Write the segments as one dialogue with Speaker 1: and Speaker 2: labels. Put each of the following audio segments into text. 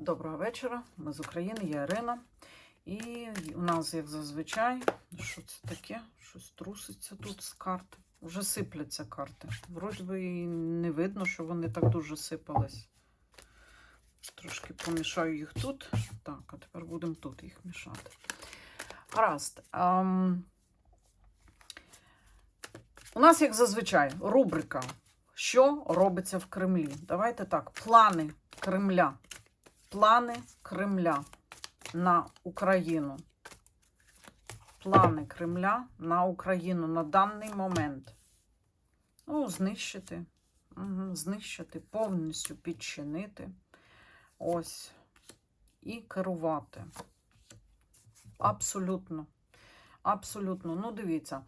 Speaker 1: Доброго вечора. Ми з України, я Ірина. І у нас, як зазвичай, що це таке? Щось труситься тут з карт. Вже сипляться карти. Вроді би і не видно, що вони так дуже сипались. Трошки помішаю їх тут. Так, а тепер будемо тут їх мішати. Гаразд. Ем... У нас, як зазвичай, рубрика Що робиться в Кремлі? Давайте так, плани Кремля. Плани Кремля на Україну. Плани Кремля на Україну на даний момент. Ну, знищити. Угу, знищити, повністю підчинити. Ось. І керувати. Абсолютно. Абсолютно. Ну, дивіться.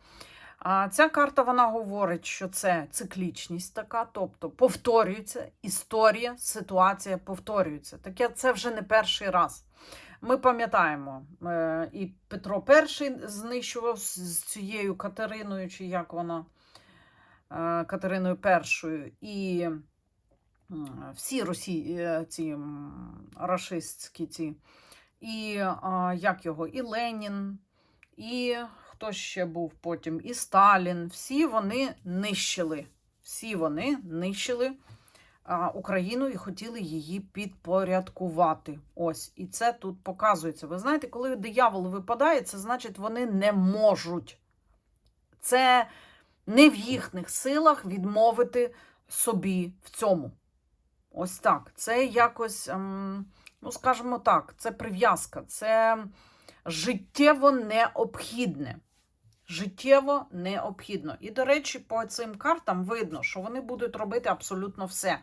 Speaker 1: А ця карта вона говорить, що це циклічність така, тобто повторюється історія, ситуація повторюється. Таке це вже не перший раз. Ми пам'ятаємо, е, і Петро І знищував з цією Катериною, чи як вона е, Катериною І, і всі росі, е, ці рашистські ці, і як його, і Ленін, і хто ще був потім, і Сталін. Всі вони нищили. Всі вони нищили а, Україну і хотіли її підпорядкувати. Ось, і це тут показується. Ви знаєте, коли диявол випадає, це значить, вони не можуть. Це не в їхніх силах відмовити собі в цьому. Ось так. Це якось, ем, ну скажімо так, це прив'язка, це життєво необхідне. Життєво необхідно. І, до речі, по цим картам видно, що вони будуть робити абсолютно все.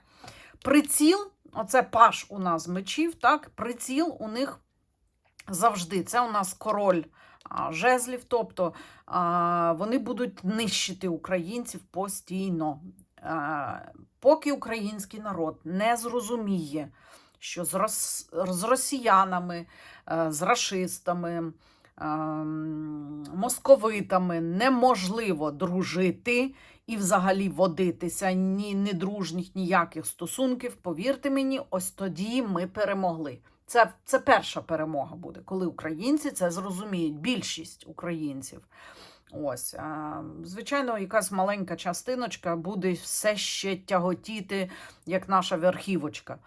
Speaker 1: Приціл, оце паш у нас мечів, так, приціл у них завжди. Це у нас король жезлів, тобто вони будуть нищити українців постійно. Поки український народ не зрозуміє, що з, росіянами, е, з рашистами, ем, московитами неможливо дружити і взагалі водитися ні недружніх ніяких стосунків. Повірте мені, ось тоді ми перемогли. Це, це перша перемога буде, коли українці це зрозуміють. Більшість українців. Ось, звичайно, якась маленька частиночка буде все ще тяготіти, як наша верхівочка.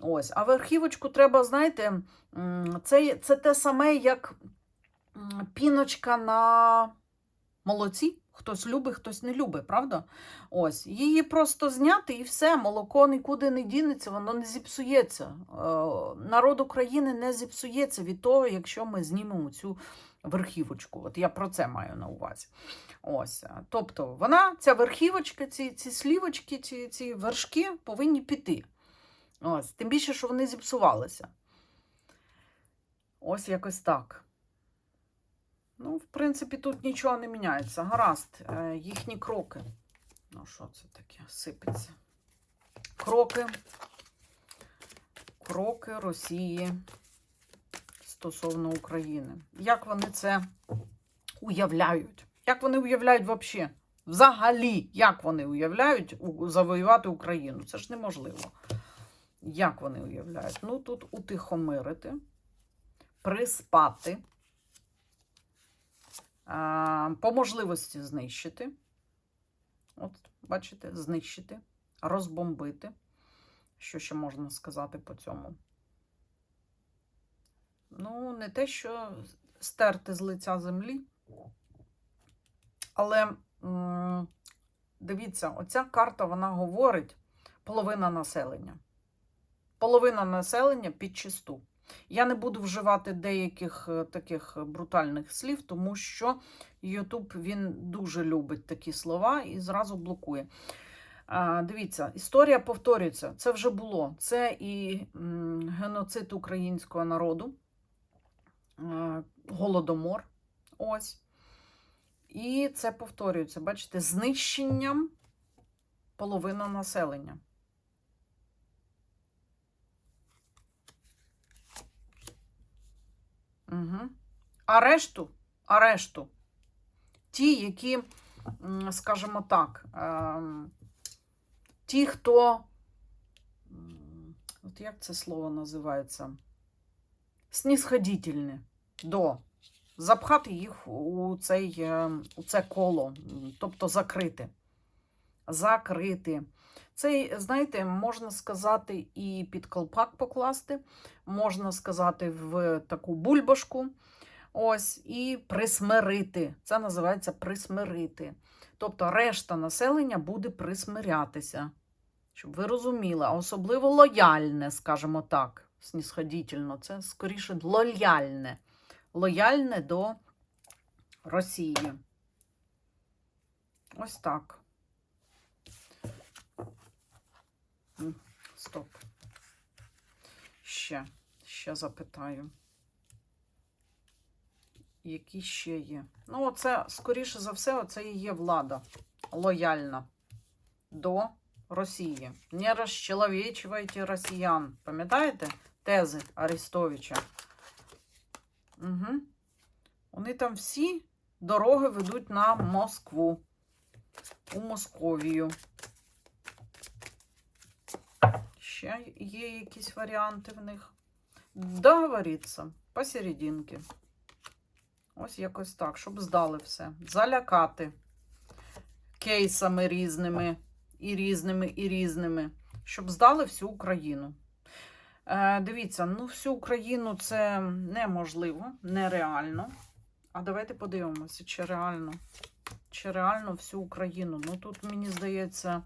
Speaker 1: Ось, а верхівочку треба, знаєте, це, це те саме, як піночка на молоці. Хтось любить, хтось не любить, правда? Ось, її просто зняти і все, молоко нікуди не дінеться, воно не зіпсується. Е, Народ України не зіпсується від того, якщо ми знімемо цю верхівочку. От я про це маю на увазі. Ось, тобто, вона, ця верхівочка, ці, ці слівочки, ці, ці вершки повинні піти. Ось, тим більше, що вони зіпсувалися. Ось якось так. Ну, в принципі, тут нічого не міняється. Гаразд, е, їхні кроки. Ну, що це таке? Сипеться. Кроки. Кроки Росії стосовно України. Як вони це уявляють? Як вони уявляють взагалі? Взагалі, як вони уявляють завоювати Україну? Це ж неможливо. Як вони уявляють? Ну, тут утихомирити, приспати, по можливості знищити. От, бачите, знищити, розбомбити. Що ще можна сказати по цьому? Ну, не те, що стерти з лиця землі, але дивіться, оця карта вона говорить половина населення. Половина населення під чисту. Я не буду вживати деяких е, таких брутальних слів, тому що YouTube він дуже любить такі слова і зразу блокує. Дивіться, історія повторюється. Це вже було. Це і геноцид українського народу, е, голодомор. Ось. І це повторюється, бачите, знищенням половини населення. Угу. А решту, а решту, ті, які, скажімо так, ем, ті, хто От як це слово називається? Снісходітельне до. Запхати їх у, цей, е, у це коло, тобто закрити. Закрити. Цей, знаєте, можна сказати, і під колпак покласти, можна сказати, в таку бульбашку. Ось, і присмирити. Це називається присмирити. Тобто решта населення буде присмирятися. Щоб ви розуміли, особливо лояльне, скажімо так, снісходітельно, це скоріше лояльне. Лояльне до Росії. Ось так. Стоп. Ще, ще запитаю. Які ще є? Ну, оце, скоріше за все, оце і є влада лояльна до Росії. Не розчеловечувайте росіян. Пам'ятаєте тези Арестовича? Угу. Вони там всі дороги ведуть на Москву, у Московію. Ще є якісь варіанти в них. Договориться посерединки. Ось якось так, щоб здали все. Залякати кейсами різними, і різними, і різними, щоб здали всю Україну. Е, дивіться, ну всю Україну це неможливо, нереально. А давайте подивимося, чи реально, чи реально всю Україну. Ну тут, мені здається.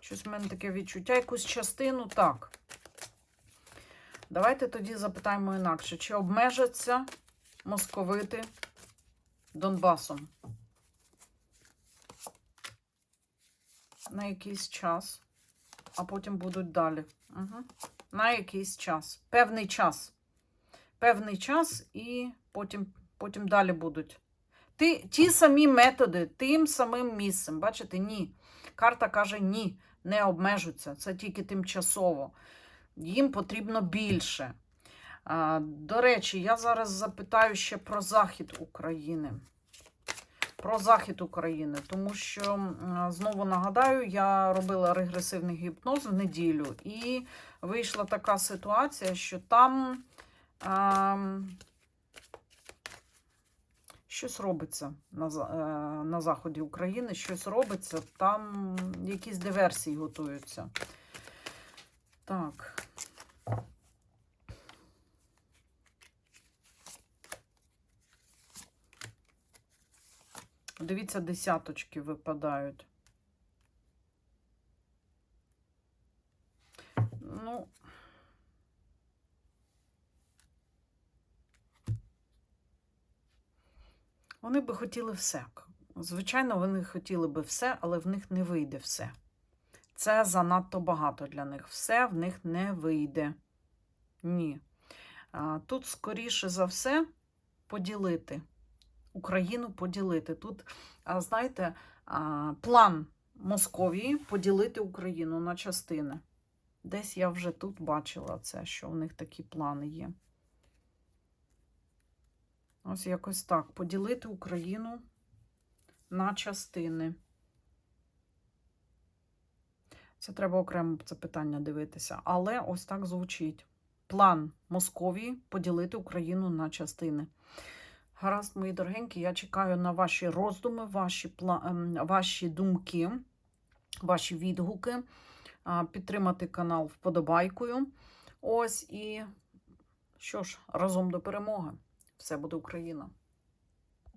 Speaker 1: Щось в мене таке відчуття, якусь частину так. Давайте тоді запитаємо інакше, чи обмежаться московити Донбасом на якийсь час, а потім будуть далі. Угу. На якийсь час. Певний час. Певний час, і потім, потім далі будуть. Ти, ті самі методи, тим самим місцем. Бачите, ні. Карта каже ні, не обмежуться. Це тільки тимчасово. Їм потрібно більше. До речі, я зараз запитаю ще про захід України. Про захід України, тому що знову нагадаю, я робила регресивний гіпноз в неділю, і вийшла така ситуація, що там щось робиться на, е, на заході України, щось робиться, там якісь диверсії готуються. Так. Дивіться, десяточки випадають. Ну. Вони би хотіли все. Звичайно, вони хотіли би все, але в них не вийде все. Це занадто багато для них. Все в них не вийде. Ні. Тут, скоріше за все, поділити. Україну поділити. Тут, знаєте, план Московії поділити Україну на частини. Десь я вже тут бачила це, що в них такі плани є. Ось якось так. Поділити Україну на частини. Це треба окремо це питання дивитися. Але ось так звучить. План Московії поділити Україну на частини. Гаразд, мої дорогенькі, я чекаю на ваші роздуми, ваші, пла... ем, ваші думки, ваші відгуки. Підтримати канал вподобайкою. Ось і що ж, разом до перемоги. Все буде Україна!